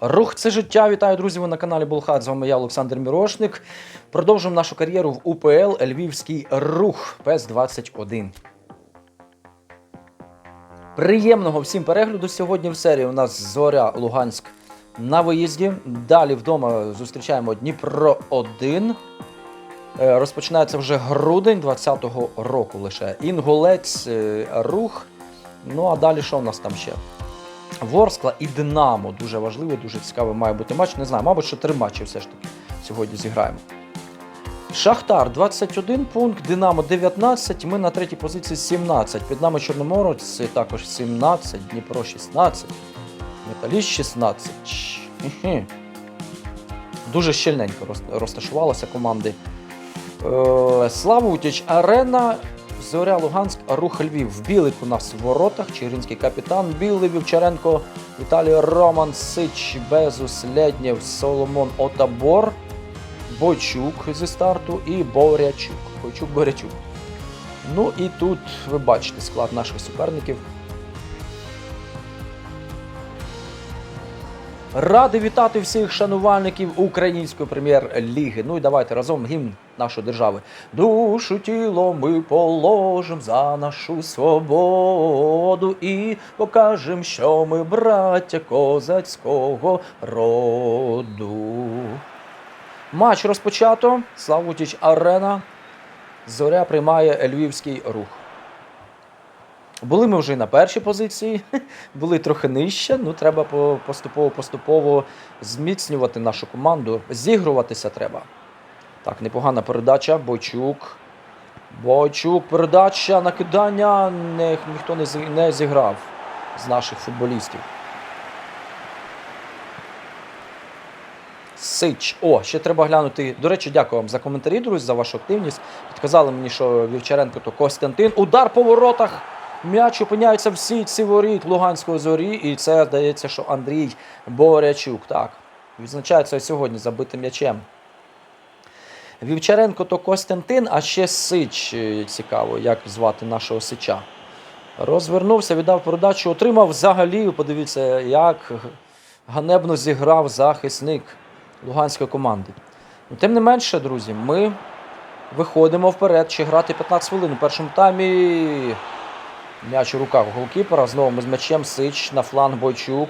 Рух це життя. Вітаю, друзі! Ви на каналі Болхат. З вами я, Олександр Мірошник. Продовжуємо нашу кар'єру в УПЛ Львівський рух ПЕС 21. Приємного всім перегляду. Сьогодні в серії у нас Зоря Луганськ на виїзді. Далі вдома зустрічаємо Дніпро 1. Е, Розпочинається вже грудень 20-го року лише. Інгулець, е, рух. Ну а далі що в нас там ще? Ворскла і Динамо. Дуже важливий, дуже цікавий має бути матч. Не знаю, мабуть, що три матчі все ж таки сьогодні зіграємо. Шахтар 21 пункт, Динамо 19. Ми на третій позиції 17. Під нами Чорноморець також 17, Дніпро 16, Металіст 16. Хі-хі. Дуже щільненько роз- розташувалися команди. Е, Славутіч Арена, Зоря Луганськ, Рух Львів. Білик у нас в воротах. Чигиринський капітан, Білий Вівчаренко, Віталій Роман, Сич, Безус, Леднєв, Соломон Отабор, Бойчук зі старту і Борячук. Бойчук Борячук. Ну і тут ви бачите склад наших суперників. Радий вітати всіх шанувальників української прем'єр-ліги. Ну і давайте разом гімн нашої держави. Душу тіло ми положим за нашу свободу і покажем, що ми браття козацького роду. Матч розпочато. Славутіч Арена. Зоря приймає львівський рух. Були ми вже на першій позиції, були трохи нижче. Ну, треба поступово-поступово зміцнювати нашу команду. Зігруватися треба. Так, непогана передача. Бойчук. Бойчук, передача, накидання. Не, ніхто не, не зіграв з наших футболістів. Сич. О, ще треба глянути. До речі, дякую вам за коментарі, друзі, за вашу активність. Підказали мені, що Вівчаренко то Костянтин. Удар по воротах. М'яч опиняється в сітці воріт Луганської зорі. І це здається, що Андрій Борячук. Так. Відзначається сьогодні забитим м'ячем. Вівчаренко то Костянтин, а ще Сич. Е, Цікаво, як звати нашого Сича. Розвернувся, віддав передачу, отримав взагалі. Подивіться, як ганебно зіграв захисник луганської команди. Ну, тим не менше, друзі, ми виходимо вперед. Ще грати 15 хвилин. У першому таймі м'яч у руках голкіпера. Знову ми з м'ячем Сич на фланг Бойчук.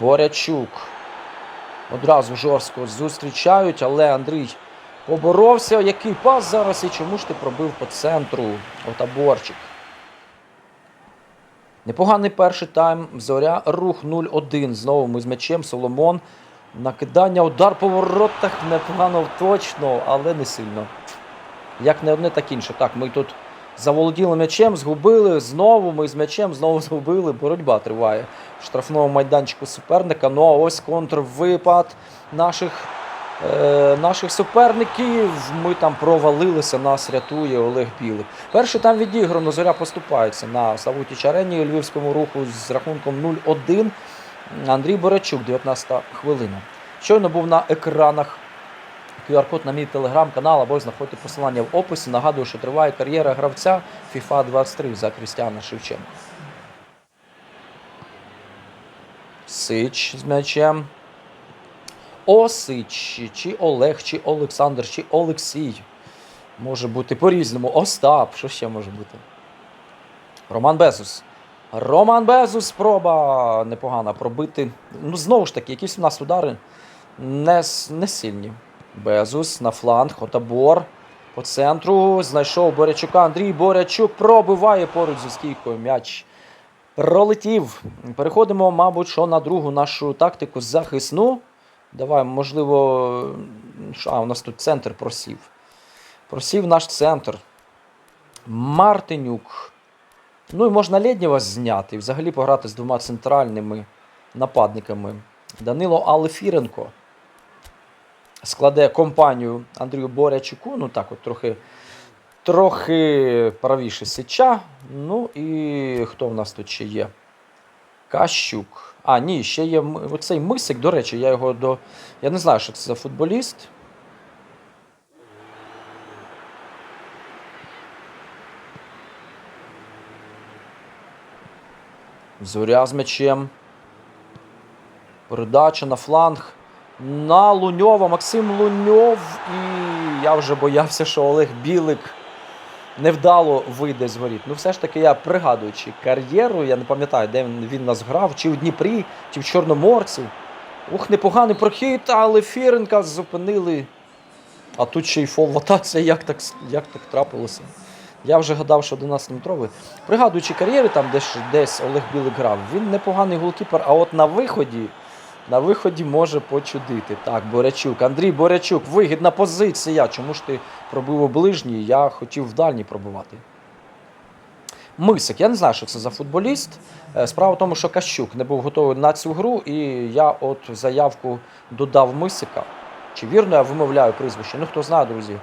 Борячук. Одразу жорстко зустрічають, але Андрій поборовся. Який пас зараз і чому ж ти пробив по центру? Отаборчик. Непоганий перший тайм. Зоря рух 0-1. Знову ми з м'ячем. Соломон. Накидання, удар по воротах. Непогано точно, але не сильно. Як не одне, так інше. Так, ми тут заволоділи м'ячем, згубили. Знову ми з м'ячем знову згубили. Боротьба триває в штрафному майданчику суперника. Ну а ось контрвипад наших, е, наших суперників. Ми там провалилися, нас рятує Олег Білик. Перший там відіграно, зоря поступається на Савутіч арені львівському руху з рахунком 0-1. Андрій Борячук, 19 хвилина. Щойно був на екранах QR-код на мій телеграм-канал або знаходьте посилання в описі. Нагадую, що триває кар'єра гравця FIFA 23 за Крістіана Шевченка. Сич з м'ячем. Осич, чи Олег, чи Олександр, чи Олексій. Може бути по-різному. Остап, що ще може бути? Роман Безус. Роман Безус, спроба непогана пробити. Ну, знову ж таки, якісь у нас удари не, не сильні. Безус на фланг, Отабор по центру. Знайшов Борячука. Андрій Борячук пробиває поруч зі стійкою м'яч. Пролетів. Переходимо, мабуть, що на другу нашу тактику захисну. Давай, можливо, а, у нас тут центр просів. Просів наш центр. Мартинюк. Ну і можна Лєднєва зняти і взагалі пограти з двома центральними нападниками. Данило Алефіренко складе компанію Андрію Борячуку. Ну так, от трохи, трохи правіше Сича. Ну і хто в нас тут ще є? Кащук. А, ні, ще є оцей мисик, до речі, я його до. Я не знаю, що це за футболіст. Зоря з м'ячем. Передача на фланг. На Луньова. Максим Луньов. І я вже боявся, що Олег Білик невдало вийде з. Ну, все ж таки, я пригадуючи кар'єру, я не пам'ятаю, де він, він нас грав, чи в Дніпрі, чи в Чорноморці. Ух, непоганий прохід, але Фіренка зупинили. А тут ще й фол в атаці, як так, як так трапилося. Я вже гадав, що 11-метровий. Пригадуючи кар'єри, там десь, десь Олег Білик грав, він непоганий голкіпер, а от на виході, на виході може почудити. Так, Борячук. Андрій Борячук, вигідна позиція. Чому ж ти пробив у ближній? Я хотів в дальній пробивати. Мисик, я не знаю, що це за футболіст. Е, Справа в тому, що Кащук не був готовий на цю гру, і я от заявку додав Мисика. Чи вірно я вимовляю прізвище? Ну, хто знає, друзі,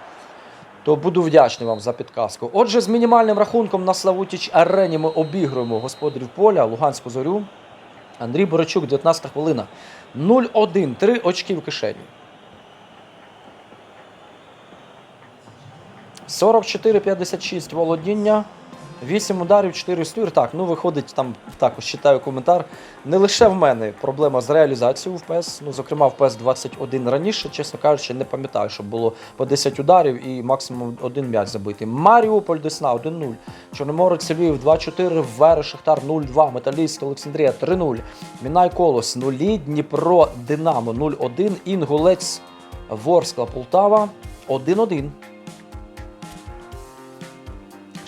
то буду вдячний вам за підказку. Отже, з мінімальним рахунком на Славутіч арені ми обігруємо господарів поля Луганську зорю. Андрій Борочук, 19 хвилина. 0-1, 3 очки в кишені. 44-56 володіння. 8 ударів, 4 ствір. Так, ну виходить, там також читаю коментар. Не лише в мене проблема з реалізацією в ПЕС. Ну, зокрема, в ПЕС 21 раніше, чесно кажучи, не пам'ятаю, щоб було по 10 ударів і максимум один м'яч забитий. Маріуполь Десна 1-0. Чорноморець Львів 2-4, Верес Шахтар 0-2, Металіст Олександрія 3-0. Мінай Колос 0, Дніпро Динамо 0-1, Інгулець Ворскла Полтава 1-1.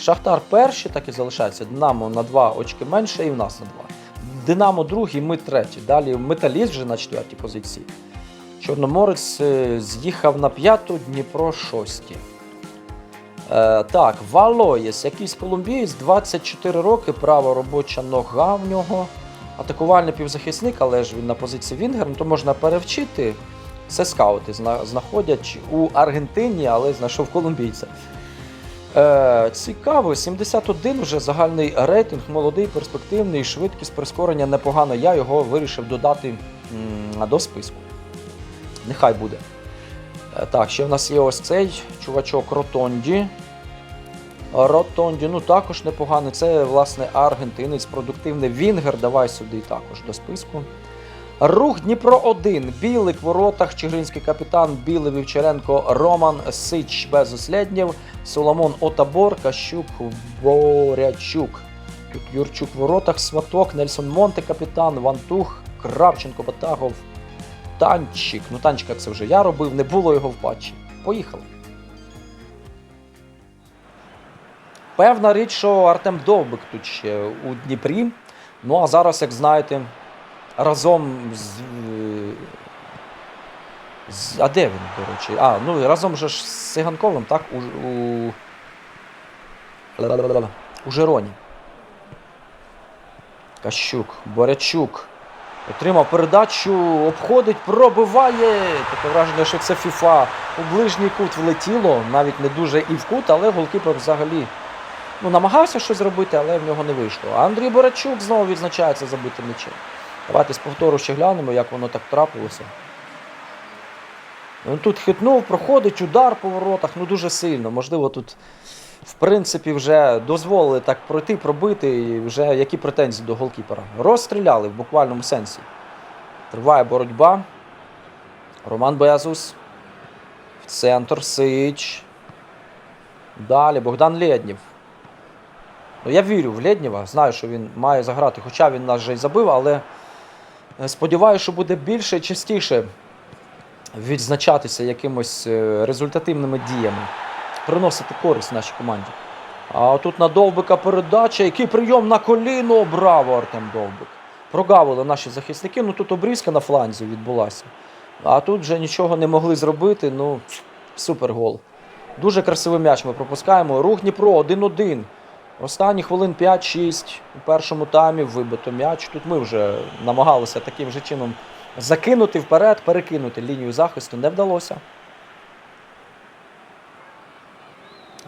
Шахтар перший, так і залишається. Динамо на 2 очки менше і в нас на 2. Динамо другий, ми третій. Далі Металіст вже на четвертій позиції. Чорноморець е, з'їхав на п'яту, Дніпро шості. Е, так, Валоєс, якийсь колумбієць, 24 роки, права робоча нога в нього. Атакувальний півзахисник, але ж він на позиції Вінгер, ну, то можна перевчити. Це скаути зна- знаходять у Аргентині, але знайшов колумбійця. Е, цікаво, 71 вже загальний рейтинг, молодий, перспективний, швидкість прискорення непогано. Я його вирішив додати м, до списку. Нехай буде. Е, так, ще в нас є ось цей чувачок Ротонді. Ротонді, ну також непоганий. Це, власне, аргентинець, продуктивний Вінгер. Давай сюди також до списку. Рух Дніпро 1. Білик воротах, Чигиринський капітан, Білий Вівчаренко, Роман Сич без усліднів, Соломон Отабор, Кащук, Борячук. Тут Юрчук воротах, Сваток, Нельсон Монте капітан, Вантух, Кравченко, Батагов, Танчик. Ну, танчика це вже я робив, не було його в патчі. Поїхали. Певна річ, що Артем Довбик тут ще у Дніпрі. Ну а зараз, як знаєте, разом з. е, з а де він, до речі? А, ну разом же ж з Сиганковим, так? У, у... у Жероні. Кащук, Борячук. Отримав передачу, обходить, пробиває. Таке враження, що це FIFA. У ближній кут влетіло, навіть не дуже і в кут, але голкіпер взагалі ну, намагався щось зробити, але в нього не вийшло. А Андрій Борачук знову відзначається забитим м'ячем. Давайте з повтору ще глянемо, як воно так трапилося. Він тут хитнув, проходить удар по воротах, ну дуже сильно. Можливо, тут, в принципі, вже дозволили так пройти, пробити, і вже які претензії до голкіпера. Розстріляли в буквальному сенсі. Триває боротьба. Роман Безус. В центр Сич. Далі Богдан Лєднєв. Ну, я вірю в Лєднєва, знаю, що він має заграти, хоча він нас вже й забив, але сподіваюся, що буде більше частіше відзначатися якимось е, результативними діями, приносити користь нашій команді. А тут на Довбика передача, який прийом на коліно, браво Артем Довбик. Прогавили наші захисники, ну тут обрізка на фланзі відбулася. А тут вже нічого не могли зробити. Ну, супер гол. Дуже красивий м'яч ми пропускаємо. Рух Дніпро 1-1. Останні хвилин 5-6 у першому таймі вибито м'яч. Тут ми вже намагалися таким же чином закинути вперед, перекинути лінію захисту. Не вдалося.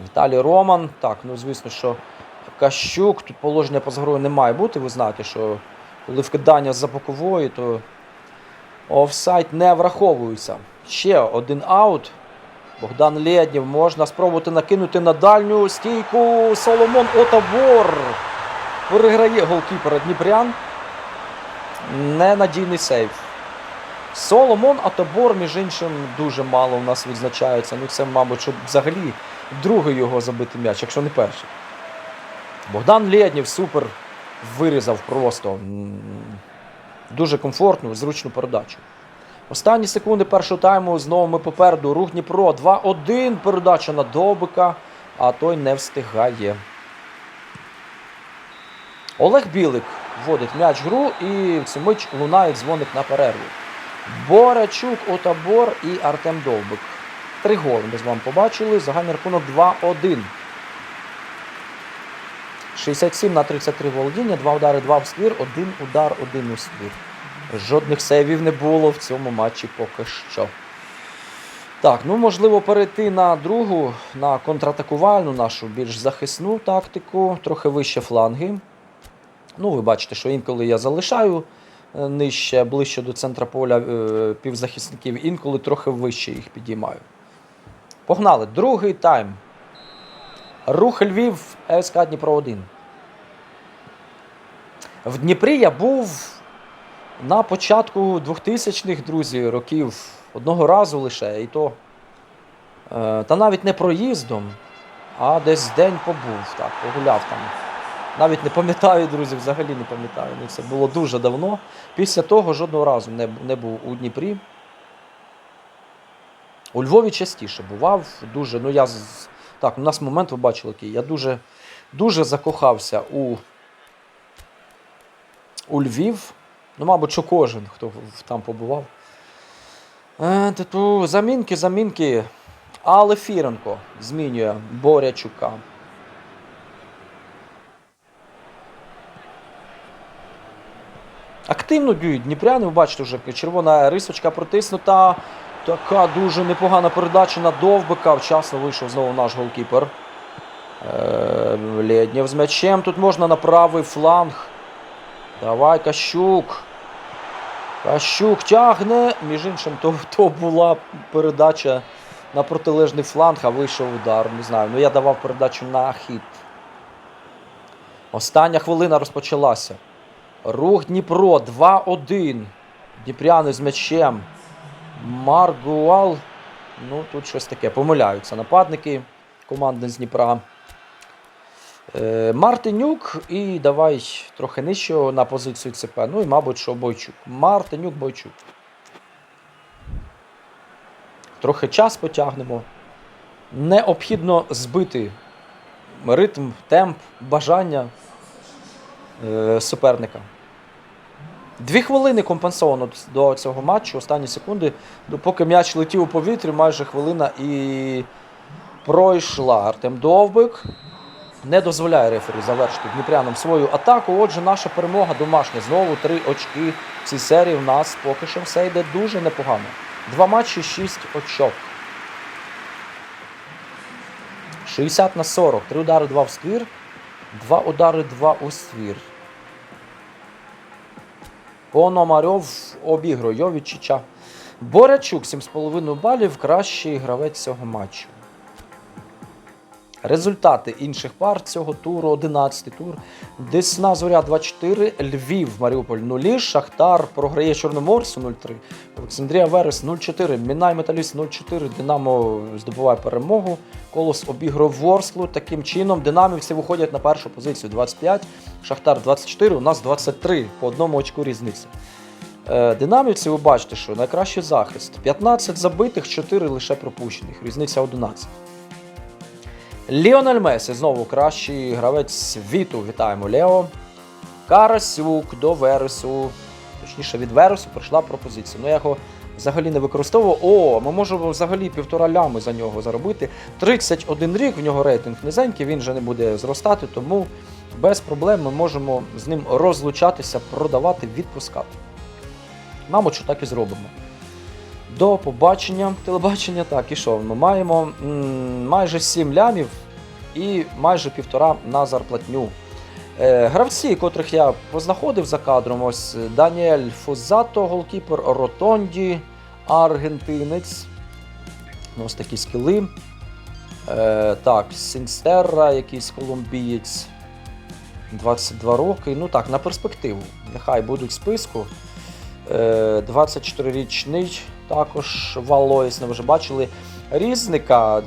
Віталій Роман. Так, ну звісно, що Кащук. Тут положення поза грою не має бути. Ви знаєте, що коли вкидання з-за бокової, то офсайд не враховується. Ще один аут. Богдан Лєднєв можна спробувати накинути на дальню стійку. Соломон Отавор переграє голкіпера Дніпрян. Ненадійний сейв. Соломон Атобор, між іншим, дуже мало у нас відзначається. Ну, це, мабуть, щоб взагалі другий його забитий м'яч, якщо не перший. Богдан Лєднєв супер вирізав просто. Дуже комфортну, зручну передачу. Останні секунди першого тайму знову ми попереду. Рух Дніпро 2-1. Передача на Довбика, а той не встигає. Олег Білик вводить м'яч в гру і мить лунає дзвоник на перерву. Борячук, Отабор і Артем Довбик. Три голи ми з вами побачили. Загальний рахунок 2-1. 67 на 33 володіння, два удари, два в ствір, один удар, один у ствір. Жодних сейвів не було в цьому матчі поки що. Так, ну можливо перейти на другу, на контратакувальну нашу більш захисну тактику, трохи вище фланги. Ну, ви бачите, що інколи я залишаю е, нижче, ближче до центра поля е, півзахисників, інколи трохи вище їх підіймаю. Погнали. Другий тайм. Рух Львів, СК Дніпро 1. В Дніпрі я був на початку 2000-х, друзі, років одного разу лише, і то. е, Та навіть не проїздом, а десь день побув, так, погуляв там. Навіть не пам'ятаю, друзі, взагалі не пам'ятаю. Ну, це було дуже давно. Після того жодного разу не, не був у Дніпрі. У Львові частіше бував. Дуже, ну я так, у нас момент ви бачили який. Я дуже, дуже закохався у, у Львів. Ну, мабуть, що кожен, хто там побував. Е, типу, замінки, замінки. Але Фіренко змінює Борячука. Активно б'ють дніпряни, ви бачите, вже червона рисочка протиснута. Така дуже непогана передача на Довбика. Вчасно вийшов знову наш голкіпер. Е, Лєднєв з м'ячем. Тут можна на правий фланг. Давай, Кащук. Кащук тягне. Між іншим, то, то була передача на протилежний фланг, а вийшов удар. Не знаю. Ну я давав передачу на хід. Остання хвилина розпочалася. Рух Дніпро 2-1. Дніпряни з м'ячем. Маргуал. Ну, тут щось таке. Помиляються нападники команди з Дніпра. Е, Мартинюк і давай трохи нижче на позицію ЦП. Ну і, мабуть, що Бойчук. Мартинюк Бойчук. Трохи час потягнемо. Необхідно збити ритм, темп, бажання е, суперника. Дві хвилини компенсовано до цього матчу, останні секунди. Поки м'яч летів у повітрі, майже хвилина і пройшла. Артем Довбик не дозволяє рефері завершити дніпрянам свою атаку. Отже, наша перемога домашня. Знову три очки в цій серії. У нас поки що все йде дуже непогано. Два матчі, шість очок. 60 на 40. Три удари, два в ствір. Два удари, два у ствір. Пономарьов обігрує Йовічича. Борячук 7,5 балів. Кращий гравець цього матчу. Результати інших пар цього туру 11 тур. Десна Зоря 2-4, Львів, Маріуполь 0, Шахтар програє Чорноморцю 0-3, Олександрія Верес 0-4, Мінай Металіст 0-4, Динамо здобуває перемогу. Колос обігрує Ворсклу. Таким чином динамівці виходять на першу позицію 25, Шахтар 24, у нас 23 по одному очку різниці. Е, Динамівці, ви бачите, що найкращий захист. 15 забитих, 4 лише пропущених. Різниця 11. Ліонель Месі знову кращий гравець світу. Вітаємо Лео. Карасюк до Вересу. Точніше, від Вересу прийшла пропозиція. Ну, я його взагалі не використовував. О, ми можемо взагалі півтора лями за нього заробити. 31 рік, в нього рейтинг низенький, він вже не буде зростати, тому без проблем ми можемо з ним розлучатися, продавати, відпускати. Мабуть, що так і зробимо. До побачення телебачення. Так, і що? Ми маємо майже 7 лямів і майже півтора на зарплатню. Е, гравці, котрих я познаходив за кадром, ось Даніель Фузато, голкіпер Ротонді, аргентинець. Ну, Ось такі скіли. Е, так, Сінстерра, якийсь колумбієць. 22 роки. Ну так, на перспективу. Нехай будуть в списку. Е, 24-річний також Валоїс, ми вже бачили. Різника е,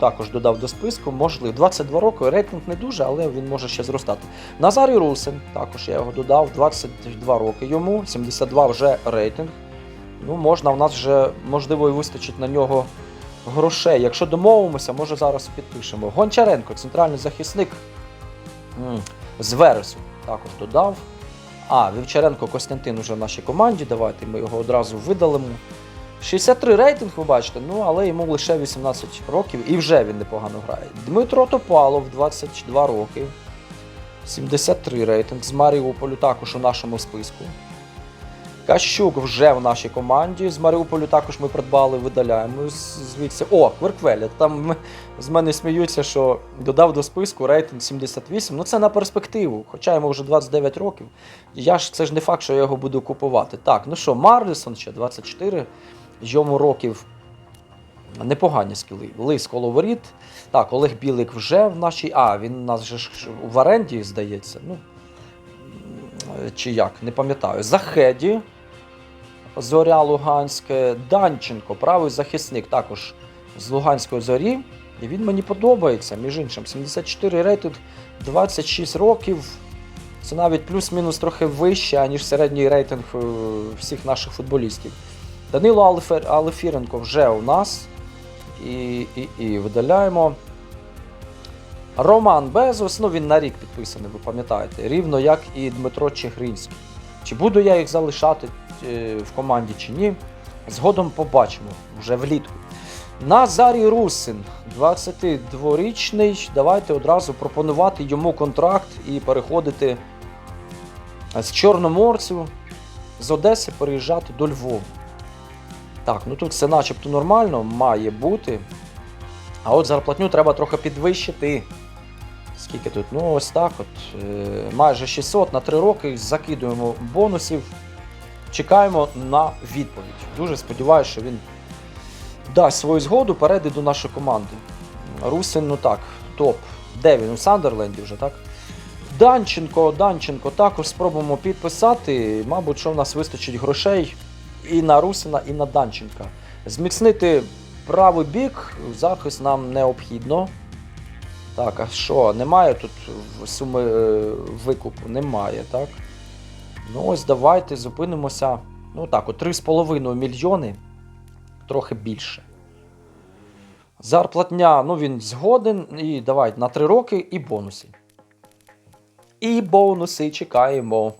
також додав до списку, можливо, 22 роки, рейтинг не дуже, але він може ще зростати. Назарій Русин, також я його додав, 22 роки йому, 72 вже рейтинг. Ну, можна, у нас вже, можливо, і вистачить на нього грошей. Якщо домовимося, може зараз підпишемо. Гончаренко, центральний захисник з Вересу, також додав. А, Вівчаренко Костянтин уже в нашій команді. Давайте ми його одразу видалимо. 63 рейтинг, ви бачите, ну але йому лише 18 років і вже він непогано грає. Дмитро Топалов, 22 роки. 73 рейтинг з Маріуполю також у нашому списку. Кащук вже в нашій команді. З Маріуполю також ми придбали, видаляємо звідси. О, Кверквеля. Там з мене сміються, що додав до списку рейтинг 78. Ну це на перспективу, хоча йому вже 29 років. Я ж це ж не факт, що я його буду купувати. Так, ну що, Марлісон ще 24, йому років непогані скіли. Лис коло воріт. Так, Олег Білик вже в нашій. А, він у нас же в оренді, здається. Ну, чи як, не пам'ятаю. Захеді. Зоря Луганське, Данченко, правий захисник, також з Луганської зорі. І він мені подобається, між іншим. 74 рейтинг, 26 років. Це навіть плюс-мінус трохи вище, ніж середній рейтинг е, всіх наших футболістів. Данило Алефіренко вже у нас. І, і, і видаляємо. Роман Безос, ну він на рік підписаний, ви пам'ятаєте, рівно як і Дмитро Чигринський. Чи буду я їх залишати в команді чи ні? Згодом побачимо вже влітку. Назарій Русин, 22-річний. Давайте одразу пропонувати йому контракт і переходити з Чорноморцю з Одеси переїжджати до Львова. Так, ну тут все начебто нормально, має бути. А от зарплатню треба трохи підвищити. Скільки тут? Ну, ось так от. Е, майже 600 на 3 роки. Закидуємо бонусів. Чекаємо на відповідь. Дуже сподіваюся, що він дасть свою згоду, перейде до нашої команди. Русин, ну так, топ. Де він? У Сандерленді вже, так? Данченко, Данченко також спробуємо підписати. Мабуть, що в нас вистачить грошей і на Русина, і на Данченка. Зміцнити правий бік, захист нам необхідно. Так, а що? Немає тут суми е, викупу? Немає, так? Ну ось давайте зупинимося. Ну так, от 3,5 мільйони, трохи більше. Зарплатня, ну він згоден. І давайте на 3 роки і бонуси. І бонуси чекаємо.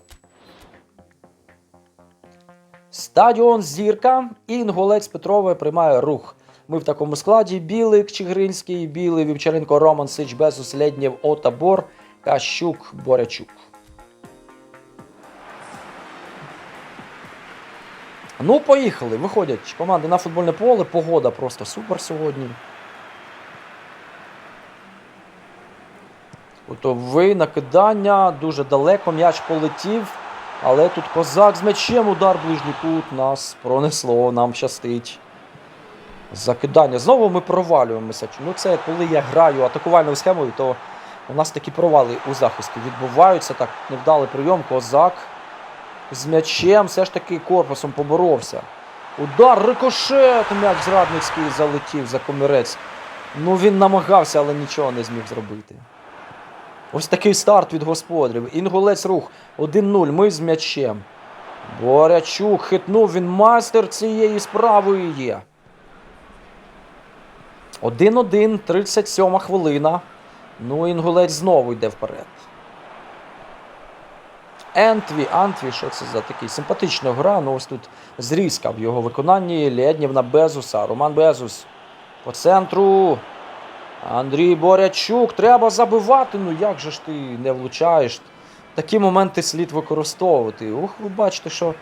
Стадіон Зірка. Інгулець Петрове приймає рух. Ми в такому складі: Білик, Чигринський, Білий, Вівчаренко, Роман, Сич, Безус, Леднєв, Отабор, Кащук, Борячук. Ну, поїхали. Виходять команди на футбольне поле. Погода просто супер сьогодні. Готовий накидання, дуже далеко м'яч полетів. Але тут козак з м'ячем, удар ближній кут нас пронесло, нам щастить. Закидання. Знову ми провалюємося. Ну це коли я граю атакувальною схемою, то у нас такі провали у захисті відбуваються. Так, невдалий прийом, козак з м'ячем все ж таки корпусом поборовся. Удар, рикошет, м'яч зрадницький залетів за комірець. Ну він намагався, але нічого не зміг зробити. Ось такий старт від господарів. Інгулець рух 1-0. Ми з м'ячем. Борячук хитнув, він майстер цієї справи є. 1-1, 37 хвилина. Ну, інгулець знову йде вперед. Ентві, Антві, що це за такий симпатична гра. Ну ось тут зрізка в його виконанні. Лєднєв на Безуса. Роман Безус по центру. Андрій Борячук, треба забивати. Ну як же ж ти не влучаєш? Такі моменти слід використовувати. Ух, ви бачите, що.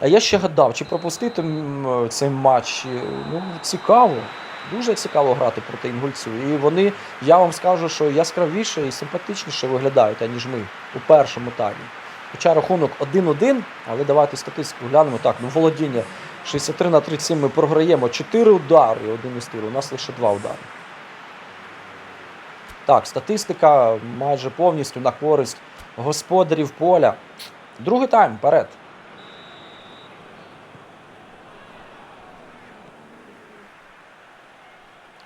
А я ще гадав, чи пропустити цей матч. Ну, цікаво. Дуже цікаво грати проти інгульців. І вони, я вам скажу, що яскравіше і симпатичніше виглядають, аніж ми у першому таймі. Хоча рахунок 1-1, але давайте статистику глянемо. Так, ну володіння 63 на 37 ми програємо 4 удари, один із тиру, у нас лише 2 удари. Так, статистика майже повністю на користь господарів поля. Другий тайм вперед.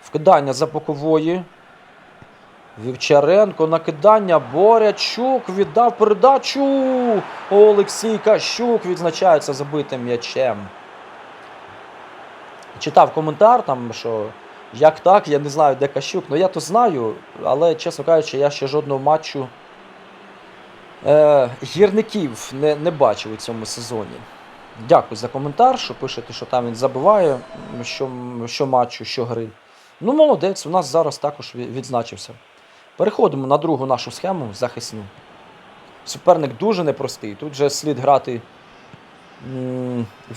Вкидання за бокової. Вівчаренко, накидання, Борячук віддав передачу. Олексій Кащук відзначається забитим м'ячем. Читав коментар там, що як так, я не знаю, де Кащук. Ну я то знаю, але, чесно кажучи, я ще жодного матчу е, гірників не, не бачив у цьому сезоні. Дякую за коментар, що пишете, що там він забиває, що, що матчу, що гри. Ну, молодець, у нас зараз також відзначився. Переходимо на другу нашу схему захисну. Суперник дуже непростий. Тут же слід грати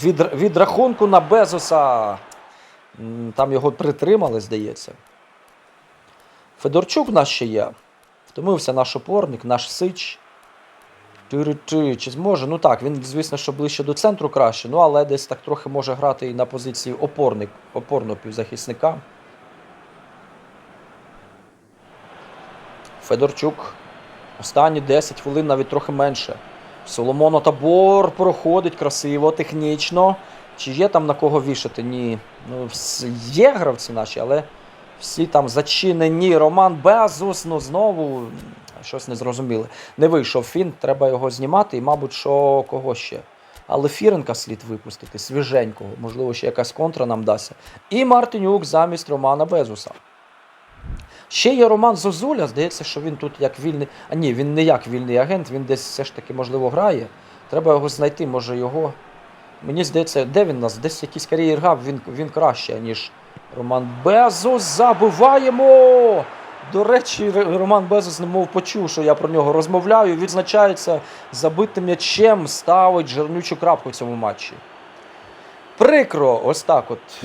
від, від рахунку на Безоса. Там його притримали, здається. Федорчук в нас ще є. Втомився наш опорник, наш сич. Чи зможе? Ну так, він, звісно, що ближче до центру краще, ну але десь так трохи може грати і на позиції опорник, опорного півзахисника. Федорчук. Останні 10 хвилин, навіть трохи менше. Соломоно Табор проходить красиво, технічно. Чи є там на кого вішати? Ні. Ну, є гравці наші, але всі там зачинені. Роман Безус, ну знову щось не зрозуміли. Не вийшов фін, треба його знімати, і, мабуть, що кого ще. Але Фіренка слід випустити, свіженького, можливо, ще якась контра нам дасться. І Мартинюк замість Романа Безуса. Ще є Роман Зозуля, здається, що він тут як вільний. А ні, він не як вільний агент, він десь все ж таки, можливо, грає. Треба його знайти, може його. Мені здається, де він нас? Десь якийсь кар'єр грав, він, він краще, ніж Роман Безос. Забуваємо! До речі, Роман Безос немов почув, що я про нього розмовляю. Відзначається забитим м'ячем, ставить жирнючу крапку в цьому матчі. Прикро, ось так от.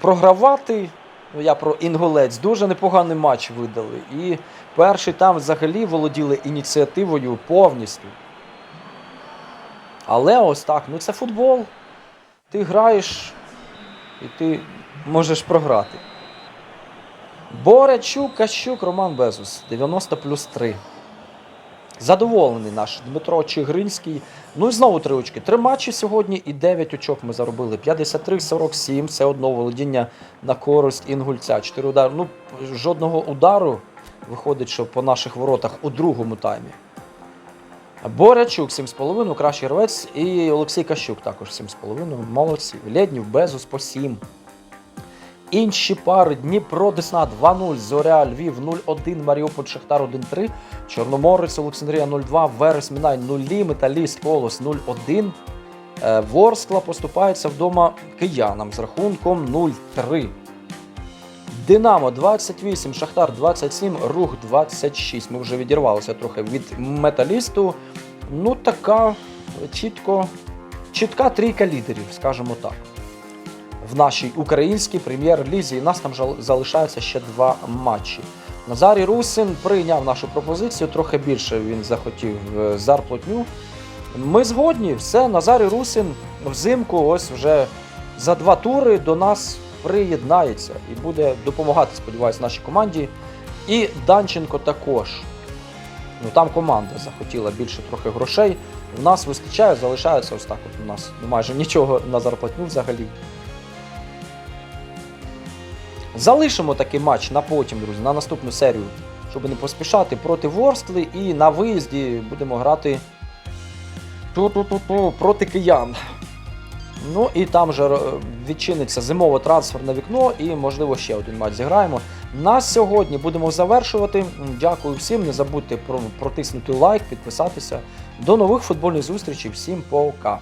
Програвати. Ну, я про інгулець. Дуже непоганий матч видали. І перший там взагалі володіли ініціативою повністю. Але ось так, ну це футбол. Ти граєш і ти можеш програти. Борячук, Кащук, Роман Безус. 90 плюс 3. Задоволений наш Дмитро Чигринський. Ну і знову три очки. Три матчі сьогодні і 9 очок ми заробили. 53-47, все одно володіння на користь інгульця. 4 удари. Ну, жодного удару виходить, що по наших воротах у другому таймі. Борячук 7,5, кращий гравець. І Олексій Кащук також 7,5. Молодці. Лєднів, Безус по 7. Інші пари Дніпро Десна 2-0, Зоря Львів 0-1, Маріуполь Шахтар 1-3, Чорноморець Олександрія 0-2, Верес Мінай 0 Металіст Колос 0-1. Е, Ворскла поступається вдома киянам з рахунком 0-3. Динамо 28, Шахтар 27, Рух 26. Ми вже відірвалися трохи від металісту. Ну, така чітко, чітка трійка лідерів, скажімо так в нашій українській прем'єр-лізі. І нас там залишаються ще два матчі. Назарій Русин прийняв нашу пропозицію, трохи більше він захотів е, зарплатню. Ми згодні, все, Назарій Русин взимку, ось вже за два тури до нас приєднається і буде допомагати, сподіваюся, нашій команді. І Данченко також. Ну там команда захотіла більше трохи грошей. У нас вистачає, залишається ось так. От у нас майже нічого на зарплатню взагалі. Залишимо такий матч на потім, друзі, на наступну серію, щоб не поспішати проти Ворскли. І на виїзді будемо грати ту-ту-ту-ту, проти киян. Ну і там же е, відчиниться зимове трансферне вікно, і, можливо, ще один матч зіграємо. На сьогодні будемо завершувати. Дякую всім. Не забудьте про протиснути лайк, підписатися. До нових футбольних зустрічей. Всім пока!